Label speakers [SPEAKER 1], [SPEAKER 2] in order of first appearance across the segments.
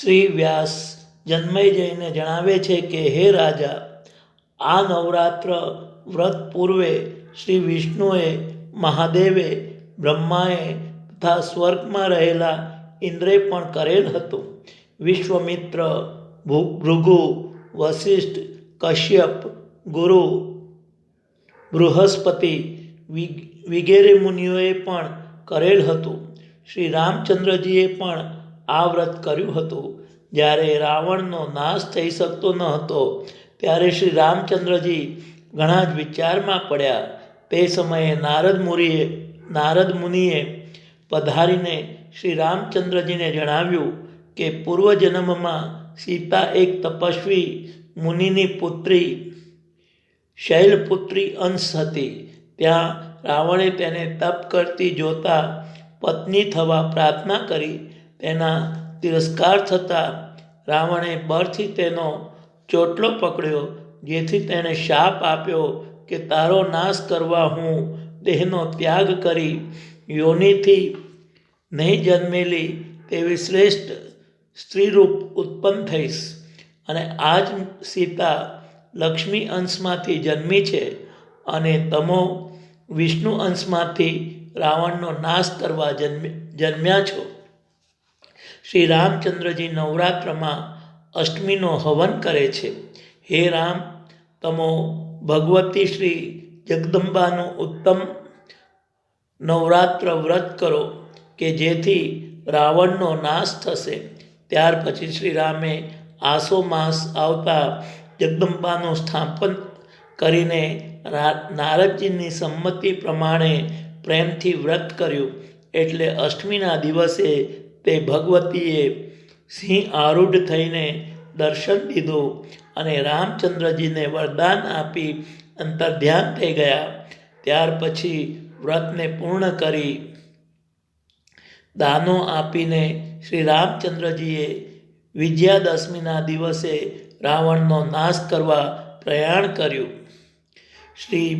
[SPEAKER 1] શ્રી વ્યાસ જન્મેજયને જણાવે છે કે, હે રાજા, આ નવરાત્ર વ્રત પૂર્વે શ્રી વિષ્ણુએ, મહાદેવે, બ્રહ્માએ તથા સ્વર્ગમાં રહેલા ઇન્દ્રે પણ કરેલ હતું. વિશ્વમિત્ર ભૃગુ વશિષ્ઠ કશ્યપ, ગુરુ, બૃહસ્પતિ વિગેરે મુનિઓએ પણ કરેલ હતું. શ્રી રામચંદ્રજીએ પણ આ વ્રત કર્યું હતું. જ્યારે રાવણનો નાશ થઈ શકતો ન હતો, ત્યારે શ્રી રામચંદ્રજી ઘણા જ વિચારમાં પડ્યા. તે સમયે નારદ મુનિએ નારદ મુનિએ પધારીને શ્રી રામચંદ્રજીને જણાવ્યું કે પૂર્વજન્મમાં સીતા એક તપસ્વી મુનિની પુત્રી, શૈલપુત્રી અંશ હતી. ત્યાં રાવણે તેને તપ કરતી જોતા પત્ની થવા પ્રાર્થના કરી તેના તિરસ્કાર થતાં રાવણે બળથી તેનો ચોટલો પકડ્યો, જેથી તેણે શાપ આપ્યો કે તારો નાશ કરવા હું દેહનો ત્યાગ કરી યોનિથી નહીં જન્મેલી તેવી શ્રેષ્ઠ સ્ત્રીરૂપ ઉત્પન્ન થઈશ. અને આ જ સીતા લક્ષ્મી અંશમાંથી જન્મી છે અને તમો વિષ્ણુ અંશમાંથી રાવણનો નાશ કરવા જન્મ, જન્મ્યા છો. શ્રી રામચંદ્રજી નવરાત્રમાં અષ્ટમીનો હવન કરે છે. હે રામ, તમો ભગવતી શ્રી જગદંબાનું ઉત્તમ નવરાત્ર વ્રત કરો, કે જેથી રાવણનો નાશ થશે. ત્યાર પછી શ્રી રામે આસો માસ આવતા જગદંબાનું સ્થાપન કરીને નારદજીની સંમતિ પ્રમાણે પ્રેમથી વ્રત કર્યું. એટલે અષ્ટમીના દિવસે તે ભગવતીએ સિંહ આરૂઢ થઈને દર્શન દીધું અને રામચંદ્રજીને વરદાન આપી અંતર ધ્યાન થઈ ગયા. ત્યાર પછી વ્રતને પૂર્ણ કરી દાનો આપીને શ્રી રામચંદ્રજીએ વિજયાદશમીના દિવસે રાવણનો નાશ કરવા પ્રયાણ કર્યું. શ્રી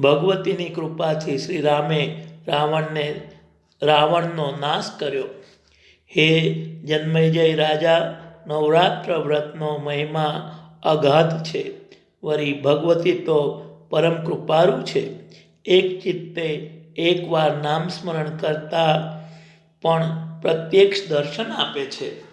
[SPEAKER 1] ભગવતીની કૃપાથી શ્રી રામે રાવણને રાવણનો નાશ કર્યો. હે જન્મેજય રાજા, નવરાત્ર વ્રતનો મહિમા અગાધ છે. વરી ભગવતી તો પરમ કૃપારુ છે. એક ચિત્તે એકવાર નામ સ્મરણ કરતા પણ પ્રત્યક્ષ દર્શન આપે છે.